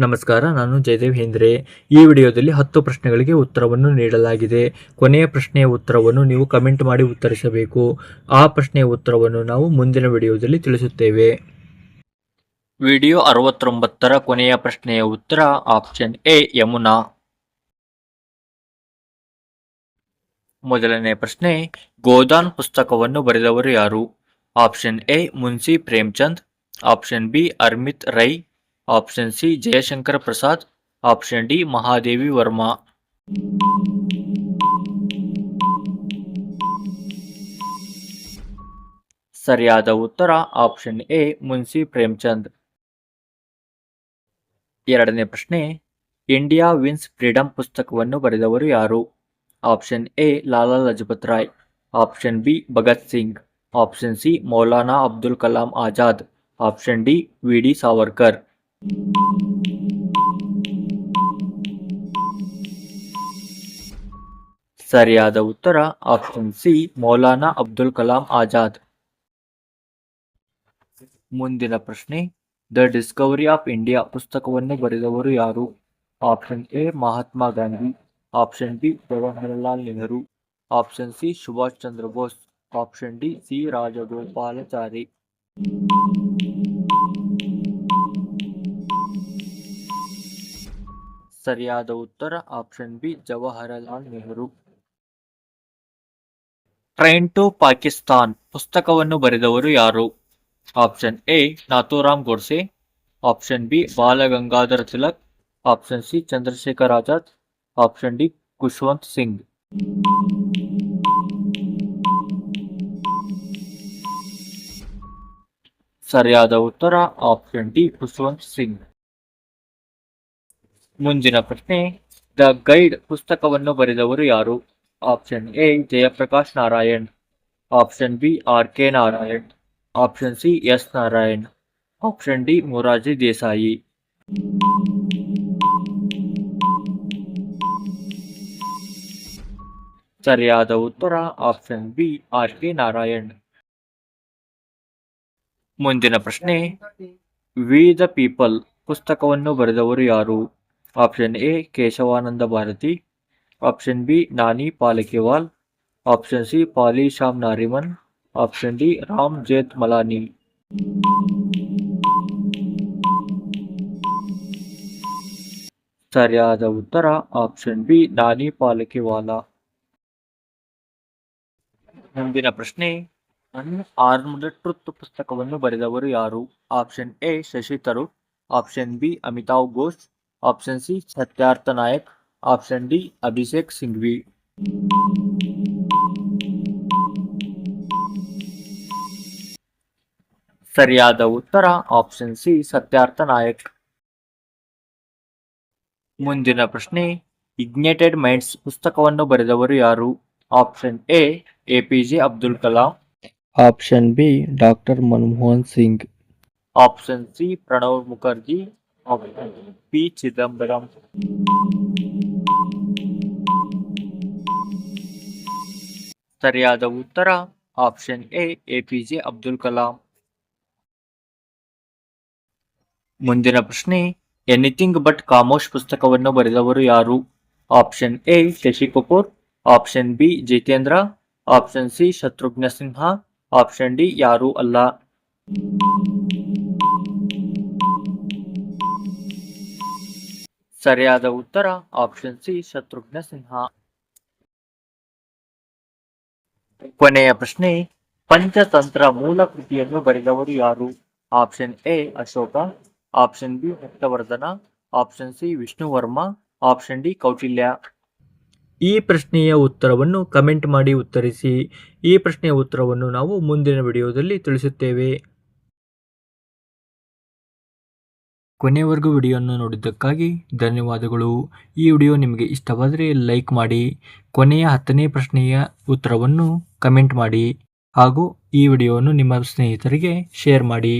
ನಮಸ್ಕಾರ, ನಾನು ಜಯದೇವ್ ಹೇಂದ್ರೆ. ಈ ವಿಡಿಯೋದಲ್ಲಿ ಹತ್ತು ಪ್ರಶ್ನೆಗಳಿಗೆ ಉತ್ತರವನ್ನು ನೀಡಲಾಗಿದೆ. ಕೊನೆಯ ಪ್ರಶ್ನೆಯ ಉತ್ತರವನ್ನು ನೀವು ಕಮೆಂಟ್ ಮಾಡಿ ಉತ್ತರಿಸಬೇಕು. ಆ ಪ್ರಶ್ನೆಯ ಉತ್ತರವನ್ನು ನಾವು ಮುಂದಿನ ವಿಡಿಯೋದಲ್ಲಿ ತಿಳಿಸುತ್ತೇವೆ. ವಿಡಿಯೋ ಅರವತ್ತೊಂಬತ್ತರ ಕೊನೆಯ ಪ್ರಶ್ನೆಯ ಉತ್ತರ, ಆಪ್ಷನ್ ಎ, ಯಮುನಾ. ಮೊದಲನೇ ಪ್ರಶ್ನೆ, ಗೋದಾನ್ ಪುಸ್ತಕವನ್ನು ಬರೆದವರು ಯಾರು? Option A, Munshi Premchand. Option B, Armit Rai. Option C Jaishankar Prasad option D Mahadevi Verma ಸರಿಯಾದ ಉತ್ತರ ಆಪ್ಷನ್ ಎ ಮುನ್ಸಿ ಪ್ರೇಮ್ಚಂದ್ ಎರಡನೇ ಪ್ರಶ್ನೆ ಇಂಡಿಯಾ ವಿನ್ಸ್ ಫ್ರೀಡಂ ಪುಸ್ತಕವನ್ನು ಬರೆದವರು ಯಾರು? Option A Lala Lajpat Rai option B Bhagat Singh option C Maulana Abdul Kalam Azad option D V D Savarkar ಸರಿಯಾದ ಉತ್ತರ option C Maulana Abdul Kalam Azad ಮುಂದಿನ ಪ್ರಶ್ನೆ ದ ಡಿಸ್ಕವರಿ ಆಫ್ ಇಂಡಿಯಾ ಪುಸ್ತಕವನ್ನು ಬರೆದವರು ಯಾರು option A Mahatma Gandhi option B Jawaharlal Nehru option C Subhash Chandra Bose option D C Rajagopalachari ಸರಿಯಾದ ಉತ್ತರ option B, Jawaharlal Nehru. Train to Pakistan. ಪುಸ್ತಕವನ್ನು ಬರೆದವರು ಯಾರು? Option A, Nathuram Godse. Option B, Balagangadhara Tilak. Option C, Chandrashekhar Azad. Option D Khushwant Singh. ಸರಿಯಾದ ಉತ್ತರ option D Khushwant Singh. ಮುಂದಿನ ಪ್ರಶ್ನೆ, the guide ಪುಸ್ತಕವನ್ನು ಬರೆದವರು ಯಾರು? Option A, Jayaprakash Narayan. Option B, R K Narayan. Option C, S Narayan. Option D, Morarji Desai. ಸರಿಯಾದ ಉತ್ತರ, option B, R K Narayan. ಮುಂದಿನ ಪ್ರಶ್ನೆ, ವಿ ದ ಪೀಪಲ್ ಪುಸ್ತಕವನ್ನು ಬರೆದವರು ಯಾರು? Option A Kesavananda Bharati option B Nani Palkhivala option C Fali Sam Nariman option D Ram Jethmalani ಸರಿಯಾದ ಉತ್ತರ option B ನಾನಿ ಪಾಲಕಿವಾಲ ಮುಂದಿನ ಪ್ರಶ್ನೆ ಅನ್ ಆರ್ಮ್ಡ್ ಟ್ರುತ್ ಪುಸ್ತಕವನ್ನು ಬರೆದವರು ಯಾರು option A Shashi Tharoor option B Amitav Ghosh option C Satyarth Nayak option D Abhishek Singhvi ಸರಿಯಾದ ಉತ್ತರ option C Satyarth Nayak ಮುಂದಿನ ಪ್ರಶ್ನೆ ಇಗ್ನೇಟೆಡ್ ಮೈಂಡ್ಸ್ ಪುಸ್ತಕವನ್ನು ಬರೆದವರು ಯಾರು? Option A APJ Abdul Kalam. Option B doctor Manmohan Singh. Option C Pranab Mukherjee. Option P Chidambaram ಸರಿಯಾದ ಉತ್ತರ option A APJ Abdul Kalam ಮುಂದಿನ ಪ್ರಶ್ನೆ ಎನಿಥಿಂಗ್ ಬಟ್ ಕಾಮೋಶ್ ಪುಸ್ತಕವನ್ನು ಬರೆದವರು ಯಾರು? Option A Shashi Kapoor. Option B Jeetendra. Option C Shatrughan Sinha option D ಯಾರೂ ಅಲ್ಲ. ಸರಿಯಾದ ಉತ್ತರ ಆಪ್ಷನ್ ಸಿ ಶತ್ರುಘ್ನ ಸಿನ್ಹಾ ಕೊನೆಯ ಪ್ರಶ್ನೆ, ಪಂಚತಂತ್ರ ಮೂಲ ಕೃತಿಯನ್ನು ಬರೆದವರು ಯಾರು? Option A Ashoka option B Harshavardhana option C Vishnu Varma option D Kautilya ಈ ಪ್ರಶ್ನೆಯ ಉತ್ತರವನ್ನು ಕಮೆಂಟ್ ಮಾಡಿ ಉತ್ತರಿಸಿ. ಈ ಪ್ರಶ್ನೆಯ ಉತ್ತರವನ್ನು ನಾವು ಮುಂದಿನ ವಿಡಿಯೋದಲ್ಲಿ ತಿಳಿಸುತ್ತೇವೆ. ಕೊನೆಯವರೆಗೂ ವಿಡಿಯೋವನ್ನು ನೋಡಿದ್ದಕ್ಕಾಗಿ ಧನ್ಯವಾದಗಳು. ಈ ವಿಡಿಯೋ ನಿಮಗೆ ಇಷ್ಟವಾದರೆ ಲೈಕ್ ಮಾಡಿ, ಕೊನೆಯ ಹತ್ತನೇ ಪ್ರಶ್ನೆಯ ಉತ್ತರವನ್ನು ಕಮೆಂಟ್ ಮಾಡಿ ಹಾಗೂ ಈ ವಿಡಿಯೋವನ್ನು ನಿಮ್ಮ ಸ್ನೇಹಿತರಿಗೆ ಶೇರ್ ಮಾಡಿ.